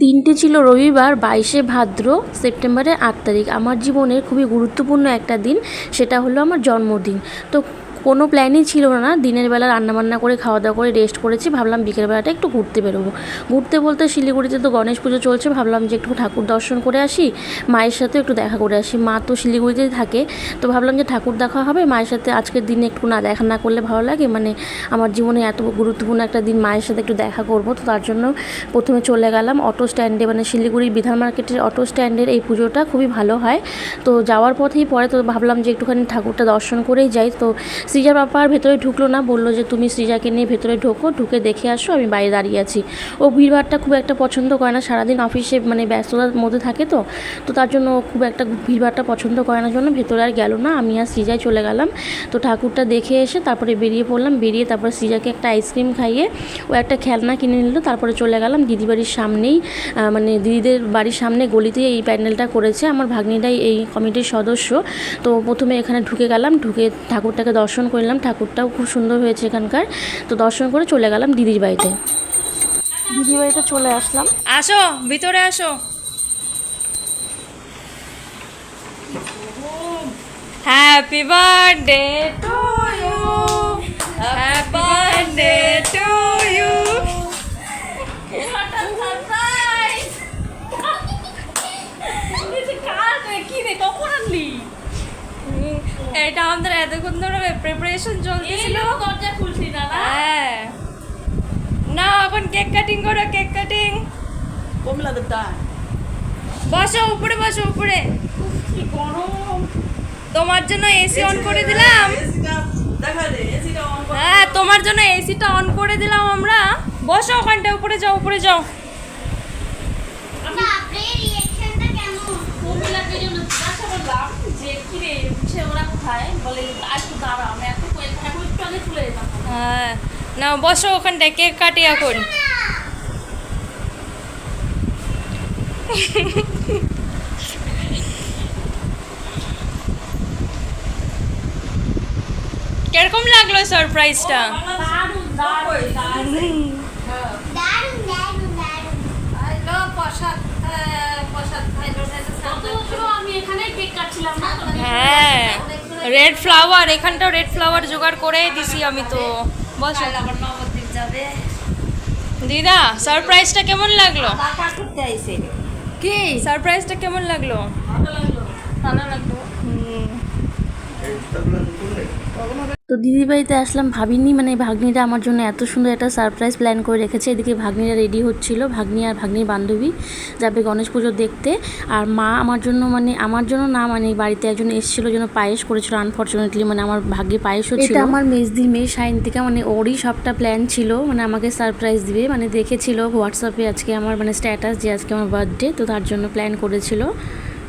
দিনটি ছিল রবিবার বাইশে ভাদ্র সেপ্টেম্বরের আট তারিখ। আমার জীবনের খুবই গুরুত্বপূর্ণ একটা দিন, সেটা হলো আমার জন্মদিন। তো কোনো প্ল্যানই ছিল না। দিনের বেলা রান্নাবান্না করে খাওয়া দাওয়া করে রেস্ট করেছি। ভাবলাম বিকেলবেলাটা একটু ঘুরতে বেরোবো। ঘুরতে বলতে শিলিগুড়িতে তো গণেশ পুজো চলছে। ভাবলাম যে একটু ঠাকুর দর্শন করে আসি। মায়ের সাথে একটু দেখা করে আসি। মা তো শিলিগুড়িতেই থাকে। তো ভাবলাম যে ঠাকুর দেখা হবে। মায়ের সাথে আজকের দিনে একটু না দেখা না করলে ভালো লাগে। মানে আমার জীবনে এত গুরুত্বপূর্ণ একটা দিন মায়ের সাথে একটু দেখা করব। তো তার জন্য প্রথমে চলে গেলাম অটো স্ট্যান্ডে। মানে শিলিগুড়ি বিধান মার্কেটের অটো স্ট্যান্ডের এই পুজোটা খুবই ভালো হয়। তো যাওয়ার পথেই পরে তো ভাবলাম যে একটুখানি ঠাকুরটা দর্শন করেই যাই। তো সৃজা বাবা আর ভেতরে ঢুকলো না, বলল যে তুমি সৃজাকে নিয়ে ভেতরে ঢোকো, ঢুকে দেখে আসো, আমি বাইরে দাঁড়িয়ে আছি। ও ভিড়ভাড়টা খুব একটা পছন্দ করে না, সারাদিন অফিসে মানে ব্যস্ততার মধ্যে থাকে তো তো তার জন্য খুব একটা ভিড়ভাড়টা পছন্দ করে না, জন্য ভেতরে আর গেল না, আমি আর সৃজায় চলে গেলাম। তো ঠাকুরটা দেখে এসে তারপরে বেরিয়ে পড়লাম, বেরিয়ে তারপরে সৃজাকে একটা আইসক্রিম খাইয়ে ও একটা খেলনা কিনে নিল, তারপরে চলে গেলাম দিদি বাড়ির সামনেই মানে দিদিদের বাড়ির সামনে গলিতেই এই প্যান্ডেলটা করেছে, আমার ভাগ্নিটাই এই কমিটির সদস্য। তো প্রথমে এখানে ঢুকে গেলাম, ঢুকে ঠাকুরটাকে দর্শন করলাম, ঠাকুরটাও খুব সুন্দর হয়েছে এখানকার। তো দর্শন করে চলে গেলাম দিদির বাড়িতে। দিদির বাড়িতে চলে আসলাম। আসো, ভিতরে আসো। হ্যাপি বার্থডে টু ইউ এটা আমাদের এতক্ষণ ধরে প্রিপারেশন চলতেছিল। দরজা খুলছি না না হ্যাঁ। না এখন কেক কাটিং করো কেক কাটিং কমলা ডান। বসো উপরে বসো উপরে। কি গরম। তোমার জন্য এসি অন করে দিলাম। দেখা দে এসিটা অন কর। হ্যাঁ তোমার জন্য এসিটা অন করে দিলাম আমরা। বসো ওখানটা উপরে যাও উপরে যাও বাপরে রিঅ্যাকশনটা কেমন কমলাকে জন্য জিজ্ঞাসা করলাম যে কি রে উঠছে ওরা কোথায় বলে আর একটু দাঁড়া আমি এখন এখন একটু আগে চলে যেতাম হ্যাঁ না বসো ওখানটায় কেক কাটি এখন। কীরকম লাগল সারপ্রাইজটা হ্যাঁ রেড ফ্লাওয়ার এখানটাও রেড ফ্লাওয়ার জোগাড় করে দিছি আমি তো। বস। আবার নবদ্বীপ যাবে। দিদা সারপ্রাইজটা কেমন লাগল? কি? সারপ্রাইজটা কেমন লাগল? ভালো লাগল। ভালো লাগল। তো দিদির বাড়িতে আসলাম ভাবিনি মানে ভাগ্নিটা আমার জন্য এত সুন্দর একটা সারপ্রাইজ প্ল্যান করে রেখেছে। এদিকে ভাগ্নিরা রেডি হচ্ছিল ভাগ্নি আর ভাগ্নির বান্ধবী যাবে গণেশ পুজো দেখতে। আর মা আমার জন্য মানে আমার জন্য না মানে বাড়িতে একজন এসেছিল যেন পায়েস করেছিল আনফর্চুনেটলি মানে আমার ভাগ্যে পায়েসও ছিল। আমার মেজদির মেয়ে সায়ন্তিকা মানে ওরই সবটা প্ল্যান ছিল মানে আমাকে সারপ্রাইজ দিবে মানে দেখেছিল হোয়াটসঅ্যাপে আজকে আমার মানে স্ট্যাটাস যে আজকে আমার বার্থডে তো তার জন্য প্ল্যান করেছিল।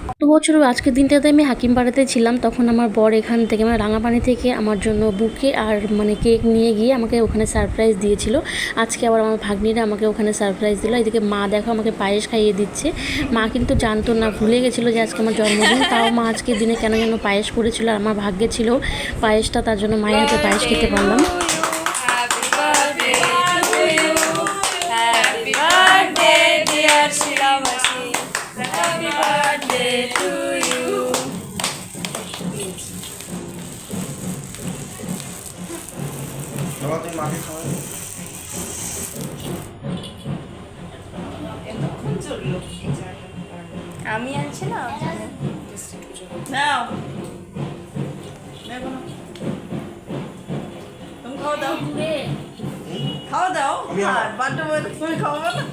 গত বছর আজকের দিনটাতে আমি হাকিমপাড়াতে ছিলাম, তখন আমার বর এখান থেকে মানে রাঙাপানি থেকে আমার জন্য বুকে আর মানে কেক নিয়ে গিয়ে আমাকে ওখানে সারপ্রাইজ দিয়েছিল। আজকে আবার আমার ভাগ্নিরা আমাকে ওখানে সারপ্রাইজ দিল। এদিকে মা দেখো আমাকে পায়েস খাইয়ে দিচ্ছে। মা কিন্তু জানতো না, ভুলে গেছিল যে আজকে আমার জন্মদিন। তাও মা আজকের দিনে কেন যেন পায়েস করেছিল আর আমার ভাগ্যে ছিল পায়েসটা, তার জন্য মায়ের হাতে পায়েস খেতে পারলাম। বাবা মাকে আমি আছি না? নাও। তুমি খাওয়া দাও। খাওয়া দাও? আর বার্থডে বয় তুমি খাওয়াবো না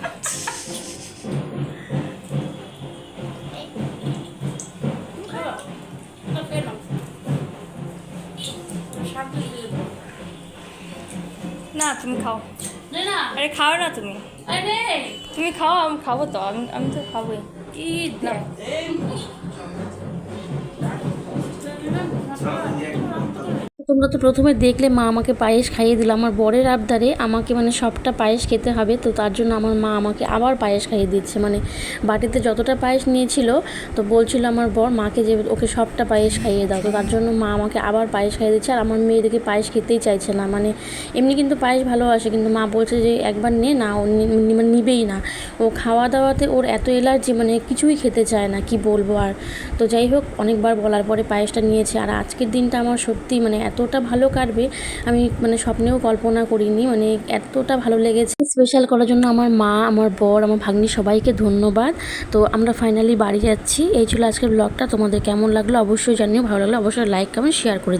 না তুমি খাও। না আরে খাও না তুমি। তুমি খাও আমি খাব তো আমি আমি তো খাবোই। কি না। তোমরা তো প্রথমে দেখলে মা আমাকে পায়েস খাইয়ে দিল। আমার বরের আবদারে আমাকে মানে সবটা পায়েস খেতে হবে, তো তার জন্য আমার মা আমাকে আবার পায়েস খাইয়ে দিচ্ছে। মানে বাটিতে যতটা পায়েস নিয়েছিল, তো বলছিল আমার বর, মাকে যে ওকে সবটা পায়েস খাইয়ে দাও। তো তার জন্য মা আমাকে আবার পায়েস খাইয়ে দিচ্ছে। আর আমার মেয়ে দেখে পায়েস খেতেই চাইছে না। মানে এমনি কিন্তু পায়েস ভালোবাসে কিন্তু মা বলছে যে, একবার নে না, ও মানে নিবেই না। ও খাওয়া দাওয়াতে ওর এত এলার্জি মানে কিছুই খেতে চায় না, কি বলব আর। তো যাই হোক, অনেকবার বলার পরে পায়েসটা নিয়েছে। আর আজকের দিনটা আমার সত্যি মানে এতটা ভালো কাটবে, আমি মানে স্বপ্নেও কল্পনা করিনি মানে এতটা ভালো লেগেছে। স্পেশাল করার জন্য আমার মা, আমার বর, আমার ভাগ্নি সবাইকে ধন্যবাদ। তো আমরা ফাইনালি বাড়ি যাচ্ছি। এই ছিল আজকের ব্লগটা তোমাদের কেমন লাগল অবশ্যই জানিও, ভালো লাগল অবশ্যই লাইক কমেন্ট শেয়ার করে।